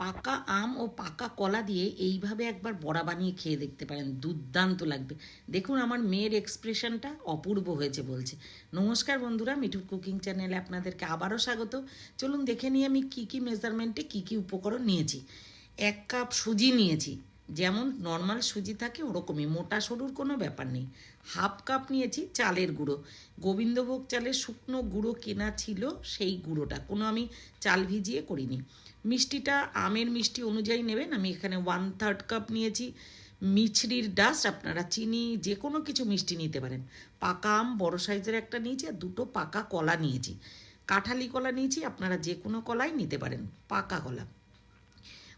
পাকা আম ও পাকা কলা দিয়ে এইভাবে একবার বড়া বানিয়ে খেয়ে দেখতে পারেন। দুর্দান্ত লাগবে। দেখুন আমার মেয়ের এক্সপ্রেশনটা অপূর্ব হয়েছে বলছে। নমস্কার বন্ধুরা, মিঠু কুকিং চ্যানেলে আপনাদেরকে আবারও স্বাগত। চলুন দেখে নিই আমি কী কী মেজারমেন্টে কী কী উপকরণ নিয়েছি। এক কাপ সুজি নিয়েছি। যেমন নর্মাল সুজি থাকে ওরকমই, মোটা সরুর কোনো ব্যাপার নেই। হাফ কাপ নিয়েছি চালের গুঁড়ো। গোবিন্দভোগ চালের শুকনো গুঁড়ো কেনা ছিল সেই গুঁড়োটা, কোনো আমি চাল ভিজিয়ে করিনি। মিষ্টিটা, আমের মিষ্টি অনুযায়ী নেবেন, আমি এখানে ওয়ান থার্ড কাপ নিয়েছি মিছরির ডাস্ট আপনারা চিনি যে কোনো কিছু মিষ্টি নিতে পারেন। পাকা আম বড় সাইজের একটা নিয়েছি আর দুটো পাকা কলা নিয়েছি। কাঁঠালি কলা নিয়েছি, আপনারা যে কোনো কলাই নিতে পারেন, পাকা কলা।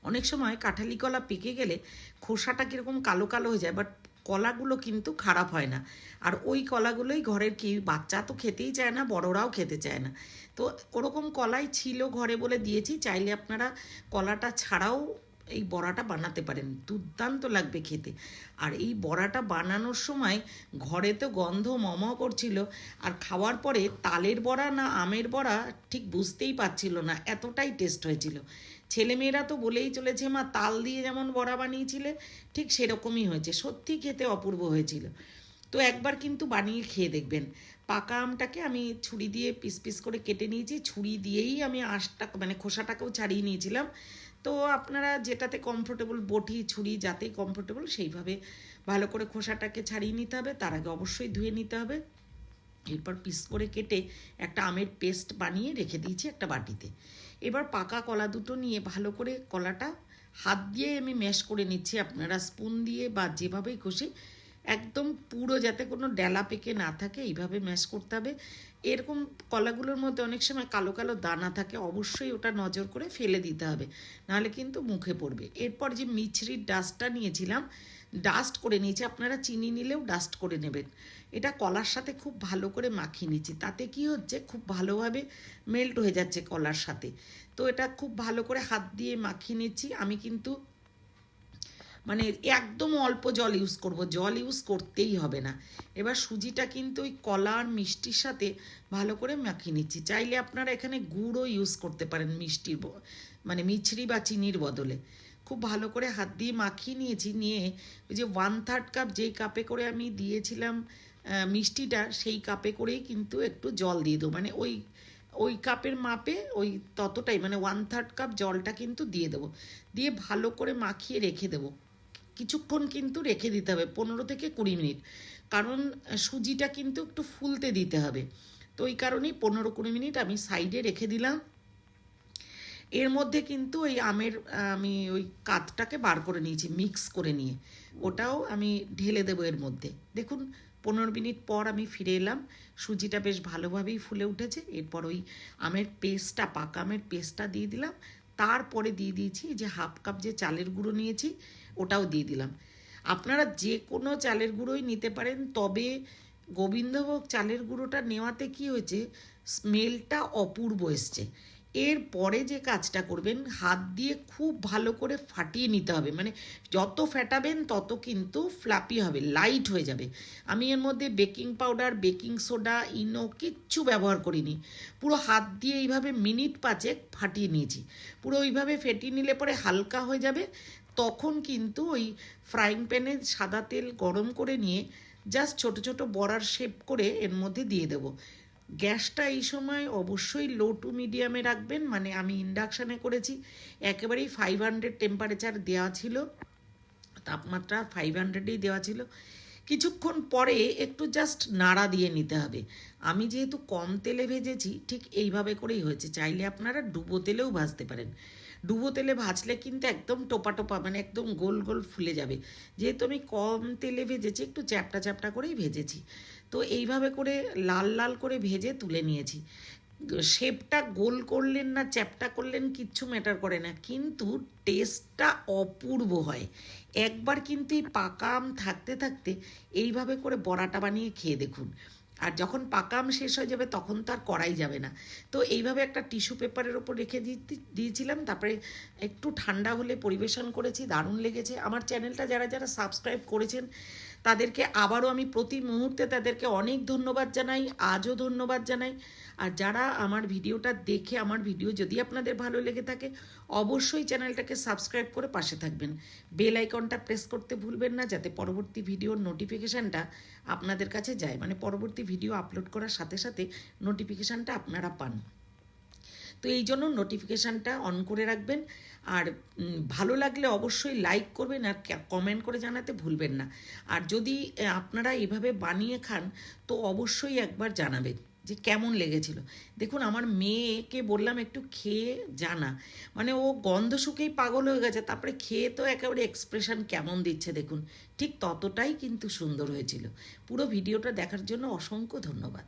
অনেক সময় কাঁঠালি কলা পেকে গেলে খোসাটা কীরকম কালো কালো হয়ে যায় বাট কলাগুলো কিন্তু খারাপ হয় না। আর ওই কলাগুলোই ঘরের কি বাচ্চা তো খেতেই চায় না, বড়রাও খেতে চায় না। তো ওরকম কলাই ছিল ঘরে বলে দিয়েছি, চাইলে আপনারা কলাটা ছাড়াও এই বড়াটা বানাতে পারেন। দুর্দান্ত লাগবে খেতে। আর এই বড়াটা বানানোর সময় ঘরে তো গন্ধ মম করছিল। আর খাওয়ার পরে তালের বড়া না আমের বড়া ঠিক বুঝতেই পারছিল না, এতটাই টেস্ট হয়েছিল। ছেলেমেয়েরা তো বলেই চলেছে, মা, তাল দিয়ে যেমন বড়া বানিয়েছিলে, ঠিক সেরকমই হয়েছে। সত্যি খেতে অপূর্ব হয়েছিল। তো একবার কিন্তু বানিয়ে খেয়ে দেখবেন। পাকা আমটাকে আমি ছুরি দিয়ে পিস পিস করে কেটে নিয়েছি। ছুরি দিয়েই আমি আঁশটা মানে খোসাটাকেও ছাড়িয়ে নিয়েছিলাম। তো আপনারা যেটাতে কমফোর্টেবল বটি, ছুরি যাতেই কমফোর্টেবল সেইভাবে ভালো করে খোসাটাকে ছাড়িয়ে নিতে হবে। তার আগে অবশ্যই ধুয়ে নিতে হবে। এরপর পিস করে কেটে একটা আমের পেস্ট বানিয়ে রেখে দিয়েছি একটা বাটিতে। এবার পাকা কলা দুটো নিয়ে ভালো করে কলাটা হাত দিয়ে আমি ম্যাশ করে নিচ্ছি। আপনারা স্পুন দিয়ে বা যেভাবেই খুশি একদম পুরো যাতে কোনো ডেলা পেকে না থাকে, এইভাবে ম্যাশ করতে হবে। এরকম কলাগুলোর মধ্যে অনেক সময় কালো কালো দানা থাকে, অবশ্যই ওটা নজর করে ফেলে দিতে হবে। নাহলে কিন্তু মুখে পড়বে। এরপর যে মিছরির ডাস্টটা নিয়েছিলাম, ডাস্ট করে নিয়েছি। আপনারা চিনি নিলেও ডাস্ট করে নেবেন। এটা কলার সাথে খুব ভালো করে মাখিয়ে নিচ্ছি। তাতে কি হচ্ছে, খুব ভালোভাবে মেল্ট হয়ে যাচ্ছে কলার সাথে। তো এটা খুব ভালো করে হাত দিয়ে মাখিয়ে নিচ্ছি। আমি কিন্তু মানে একদম অল্প জল ইউজ করব। জল ইউজ করতেই হবে না। এবার সুজিটা কিন্তু ওই কলা আর মিষ্টির সাথে ভালো করে মাখিয়ে নিচ্ছি। চাইলে আপনারা এখানে গুড়ও ইউজ করতে পারেন মিষ্টির মানে মিছরি বা চিনির বদলে। খুব ভালো করে হাত দিয়ে মাখিয়ে নিয়েছি। নিয়ে ওই যে ওয়ান থার্ড কাপ যেই কাপে করে আমি দিয়েছিলাম মিষ্টিটা, সেই কাপে করেই কিন্তু একটু জল দিয়ে দেবো। মানে ওই ওই কাপের মাপে ওই ততটাই মানে ওয়ান থার্ড কাপ জলটা কিন্তু দিয়ে দেবো। দিয়ে ভালো করে মাখিয়ে রেখে দেবো। কিছুক্ষণ কিন্তু রেখে দিতে হবে, পনেরো থেকে কুড়ি মিনিট। কারণ সুজিটা কিন্তু একটু ফুলতে দিতে হবে। তো ওই কারণেই পনেরো কুড়ি মিনিট আমি সাইডে রেখে দিলাম। এর মধ্যে কিন্তু ওই আমের আমি ওই কাতটাকে বার করে নিয়েছি, মিক্স করে নিয়ে। ওটাও আমি ঢেলে দেবো এর মধ্যে। দেখুন, পনেরো মিনিট পর আমি ফিরে এলাম। সুজিটা বেশ ভালোভাবেই ফুলে উঠেছে। এরপর ওই আমের পেস্টটা, পাকা আমের পেস্টটা দিয়ে দিলাম। তারপরে দিয়ে দিয়েছি যে হাফ কাপ যে চালের গুঁড়ো নিয়েছি ওটাও দিয়ে দিলাম। আপনারা যে কোনো চালের গুঁড়োই নিতে পারেন, তবে গোবিন্দভোগ চালের গুঁড়োটা নেওয়াতে কি হয়েছে? স্মেলটা অপূর্ব এসছে। এরপরে যে কাজটা করবেন, হাত দিয়ে খুব ভালো করে ফাটিয়ে নিতে হবে। মানে যত ফেটাবেন, তত কিন্তু ফ্লাপি হবে লাইট হয়ে যাবে। আমি এর মধ্যে baking powder baking soda Eno কিচ্ছু ব্যবহার করিনি। পুরো হাত দিয়ে এইভাবে মিনিট পাঁচেক ফাটিয়ে নিয়েছি। পুরো ওইভাবে ফেটিয়ে নিলে পরে হালকা হয়ে যাবে। তখন কিন্তু ওই ফ্রাইং প্যানে সাদা তেল গরম করে নিয়ে জাস্ট ছোট ছোট বড়ার শেপ করে এর মধ্যে দিয়ে দেবো। গ্যাসটা এই সময় অবশ্যই লো টু মিডিয়ামে রাখবেন মানে আমি ইন্ডাকশানে করেছি। একেবারেই ফাইভ হান্ড্রেড টেম্পারেচার দেওয়া ছিল, তাপমাত্রা ফাইভ হান্ড্রেডেই দেওয়া ছিল। কিছুক্ষণ পরে একটু জাস্ট নাড়া দিয়ে নিতে হবে। আমি যেহেতু কম তেলে ভেজেছি, ঠিক এইভাবে করেই হয়েছে। চাইলে আপনারা ডুবো তেলেও ভাজতে পারেন। ডুবো তেলে ভাজলে কিন্তু একদম টোপা টোপা মানে একদম গোল গোল ফুলে যাবে। যেহেতু আমি কম তেলে ভেজেছি, একটু চ্যাপটা চ্যাপটা করেই ভেজেছি। তো এইভাবে করে লাল লাল করে ভেজে তুলে নিয়েছি। শেপটা গোল করলেন না, চ্যাপটা করলেন, কিচ্ছু ম্যাটার করে না। কিন্তু টেস্টটা অপূর্ব হয়। একবার কিন্তু এই পাকা আম থাকতে থাকতে এইভাবে করে বড়াটা বানিয়ে খেয়ে দেখুন। আর যখন পাকা আম শেষ হয়ে যাবে, তখন তো আর করাই যাবে না। তো এইভাবে একটা টিস্যু পেপারের ওপর রেখে দিয়েছিলাম। তারপরে একটু ঠান্ডা হলে পরিবেশন করেছি, দারুণ লেগেছে। আমার চ্যানেলটা যারা যারা সাবস্ক্রাইব করেছেন তাদেরকে আবারও আমি প্রতি মুহূর্তে তাদেরকে অনেক ধন্যবাদ জানাই, আজও ধন্যবাদ জানাই। আর যারা আমার ভিডিওটা দেখে, আমার ভিডিও যদি আপনাদের ভালো লেগে থাকে, অবশ্যই চ্যানেলটাকে সাবস্ক্রাইব করে পাশে থাকবেন। বেল আইকনটা প্রেস করতে ভুলবেন না, যাতে পরবর্তী ভিডিওর নোটিফিকেশানটা আপনাদের কাছে যায়। মানে পরবর্তী ভিডিও আপলোড করার সাথে সাথে নোটিফিকেশানটা আপনারা পান। তো এই জন্য নোটিফিকেশানটা অন করে রাখবেন। আর ভালো লাগলে অবশ্যই লাইক করবেন আর কমেন্ট করে জানাতে ভুলবেন না। আর যদি আপনারা এভাবে বানিয়ে খান, তো অবশ্যই একবার জানাবেন যে কেমন লেগেছিল। দেখুন, আমার মেয়েকে বললাম একটু খেয়ে জানা। মানে ও গন্ধ শুকেই পাগল হয়ে গেছে, তারপরে খেয়ে তো একেবারে এক্সপ্রেশন কেমন দিচ্ছে দেখুন। ঠিক ততটাই কিন্তু সুন্দর হয়েছিল। পুরো ভিডিওটা দেখার জন্য অসংখ্য ধন্যবাদ।